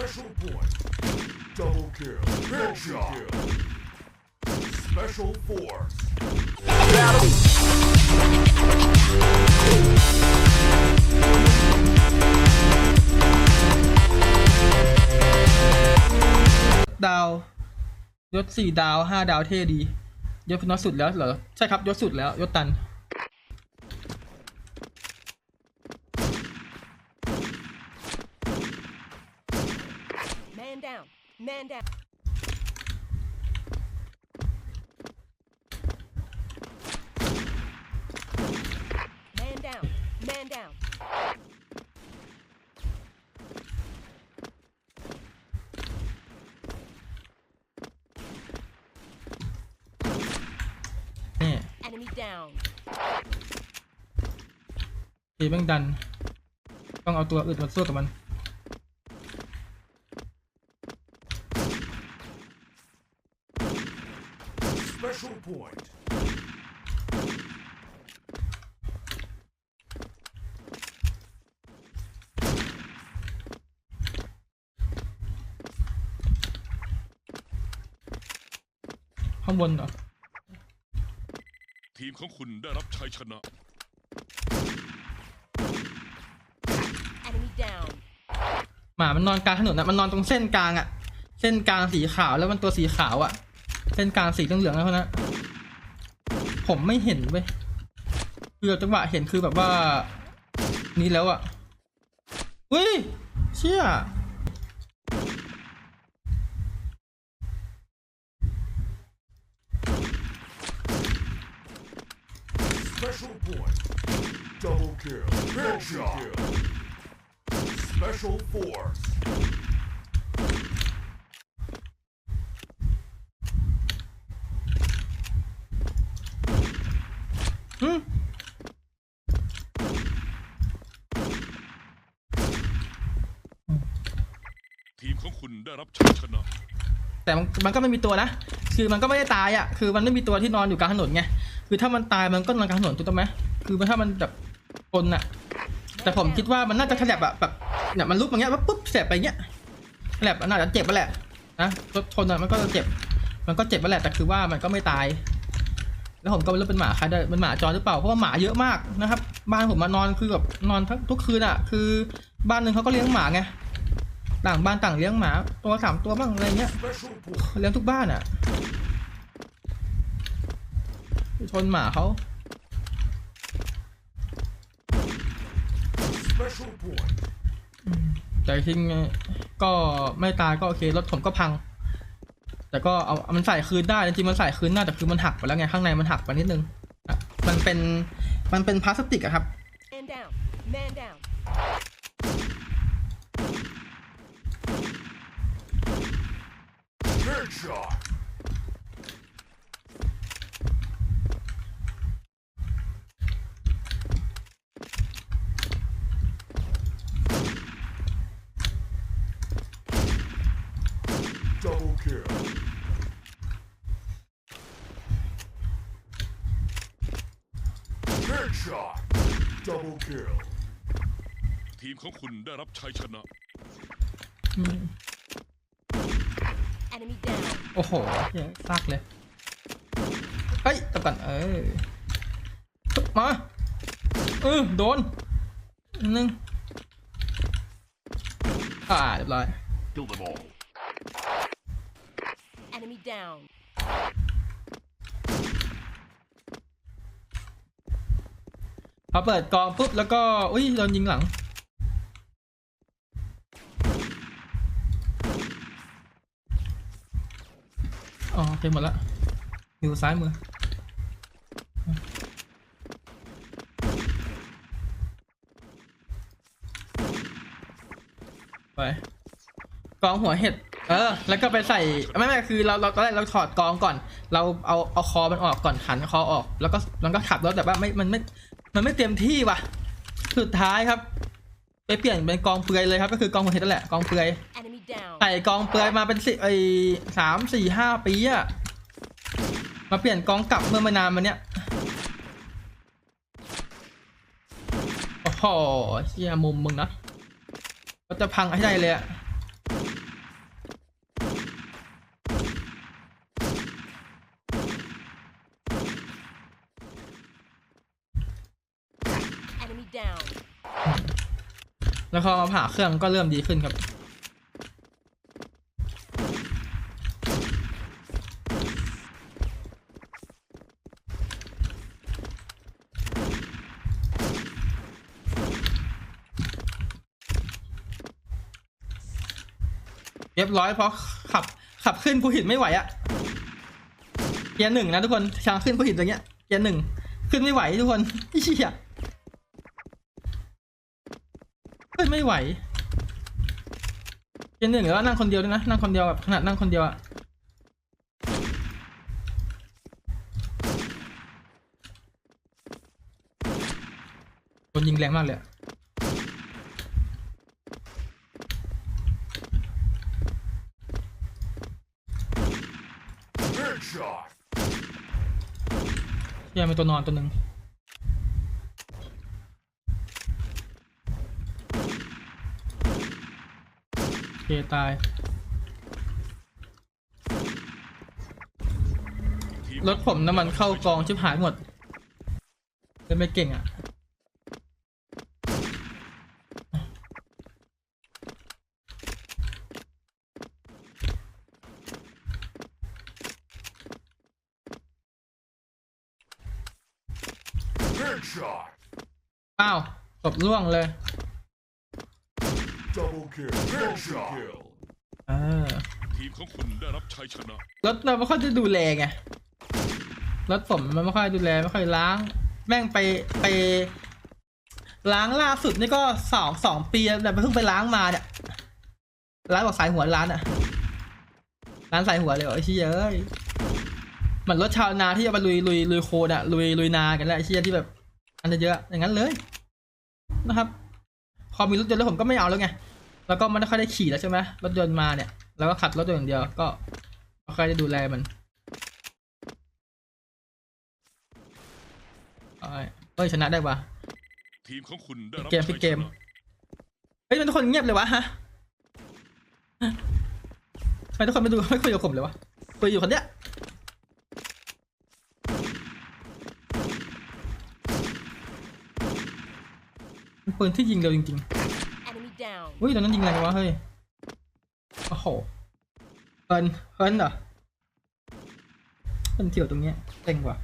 Special point. Double kill. Headshot. Special force. ดาวยศสี่ดาวห้าดาวเท่ดี ยศน็อตสุดแล้วเหรอ ใช่ครับ ยศสุดแล้ว ยศตัน Man down. Man down. Man down. Man down. นี่ Enemy down. ทีแม่งดัน ต้องเอาตัวอื่นมาสู้กับมัน Special point. ข้างบนเหรอ ทีมของคุณได้รับชัยชนะ Enemy down. หมามันนอนกลางถนนนะมันนอนตรงเส้นกลางอะเส้นกลางสีขาวแล้วมันตัวสีขาวอะเส้นกลางสีเหลืองๆนะเขานะผมไม่เห็นเว้ยคือจังหวะเห็นคือแบบว่า นี่แล้วอะอุ้ยเชี่ย Special point. Double kill. Headshot. Special force. อืม ทีมของ คุณได้รับชัยชนะ แต่มันมันก็ไม่มีตัวนะ คือมันก็ไม่ได้ตายอะ่ะ คือมันไม่มีตัวที่นอนอยู่กลางถนนไง คือถ้ามันตายมันก็นอนกลางถนนถูกต้องไหมคือถ้ามันแบบคนอะแต่ผมคิดว่ามันน่าจะขยับอะแบบเนี่ยมันลุกอย่างเงี้ยปุ๊บเสียบไปเงี้ยขยับมันน่าจะเจ็บไปแหละนะรถชนอะมันก็เจ็บ มันก็เจ็บไปแหละแต่คือว่ามันก็ไม่ตาย แล้วผมก็ไม่รู้เป็นหมาใครได้เป็นหมาจรหรือเปล่า เพราะว่าหมาเยอะมากนะครับ บ้านผมมานอนคือแบบนอนทั้งทุกคืนอะคือบ้านหนึ่งเขาก็เลี้ยงหมาไง ต่างบ้านต่างเลี้ยงหมา ตัวสามตัวบ้างอะไรเงี้ยเลี้ยงทุกบ้านอะชนหมาเขาแต่ทิ้งก็ไม่ตายก็โอเครถผมก็พัง แต่ก็เอามันใส่คืนได้จริงมันใส่คืนได้แต่คือมันหักไปแล้วไงข้างในมันหักไปนิดนึงอะมันเป็นมันเป็นพลาสติกอะครับ Man down. Man down. Headshot. Double kill. Headshot. Double kill. ทีมของคุณได้รับชัยชนะ อืม Enemy down. โอ้โหเหี้ยซากเลย เฮ้ยตบกันเออมาเออโดนอันหนึงอ่าเรียบร้อย Kill them all Enemy down. พอเปิดกองปุ๊บแล้วก็ อุ้ยโดนยิงหลัง อ๋อโอเคหมดละอยู่ซ้ายมือไปกองหัวเห็ด เออ แล้วก็ไปใส่ ไม่ไม่คือเราเราตอนแรกเราถอดกองก่อน เราเอาเอาคอมันออกก่อนขันคอออก แล้วก็มันก็ขับรถแต่ว่าไม่มันไม่ มันไม่เต็มที่ว่ะ สุดท้ายครับ ไปเปลี่ยนเป็นกองเปลือยเลยครับ ก็คือกองหัวเห็ดนั่นแหละกองเปลือย ใส่กองเปลือยมาเป็นสิไอสามสี่ห้าปีอะมาเปลี่ยนกองกลับเมื่อไม่นานมาเนี้ยโอ้โหเชียมุมมึงนะก็จะพังให้ได้เลยอะแล้วพอมาผ่าเครื่องก็เริ่มดีขึ้นครับ รียบร้อยเพราะขับ ขับขึ้นภูหินไม่ไหวอะเกียร์หนึ่งนะทุกคนทางขึ้นภูหินตรงเนี้ยเกียร์หนึ่งขึ้นไม่ไหวทุกคนเฮียขึ้นไม่ไหวเกียร์หนึ่งแล้วนั่งคนเดียวด้วยนะนั่งคนเดียวแบบขนาดนั่งคนเดียวอะโดนยิงแรงมากเลย เฮียมีตัวนอนตัวหนึ่งโอเคตาย รถผมน้ำมันเข้ากองชิบหายหมดเลยไม่เก่งอะ อ้าวตบล่วงเลย Double kill. Headshot. Kill. เออทีมของคุณได้รับชัยชนะรถเราไม่ค่อยจะดูแลไงรถผมมันไม่ค่อยดูแลไม่ค่อยล้าง แม่งไปไป ล้างล่าสุดนี่ก็สองสองปีแล้วแต่เพิ่งไปล้างมาเนี่ยล้างบอกสายหัวร้านอะร้านสายหัวเลยเหรอไอ้เชี่ยเอ้ยเหมือนรถชาวนาที่จะมาลุยลุยลุยโคลนอะลุยลุยนากันแล้วไอ้เชี่ยที่แบบ อันเยอะๆอย่างนั้นเลยนะครับ พอมีรถยนต์แล้วผมก็ไม่เอาแล้วไงแล้วก็ไม่ได้ค่อยได้ขี่แล้วใช่ไหมรถยนต์มาเนี่ยแล้วก็ขัดรถยนต์อย่างเดียวก็ไม่ค่อยได้ดูแลมันเอ้ยเฮ้ยชนะได้ปะทีมของคุณได้รับเกมชัยเกชมนะเฮ้ยมันทุกคนเงียบเลยวะฮะทำไมทุกคนไม่ดูไม่คุยกับผมเลยวะคุยอยู่คนเนี้ย ป็นปืนที่ยิงเร็วจริง Enemy down. ๆอุ้ยตอนนั้นยิงอะไรกันวะเฮ้ย โอ้โหเฮิร์นเฮิร์นเหรอเป็นเที่ยวตรงเนี้ยเต็งกว่า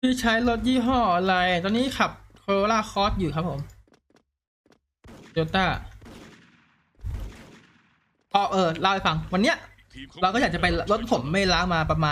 พี่ใช้รถยี่ห้ออะไร ตอนนี้ขับโคโรล่าคอสอยู่ครับผมโยต้าอ๋อเออเล่าให้ฟัง วันเนี้ย เราก็อยากจะไปรถผมไม่ล้างมาประมาณ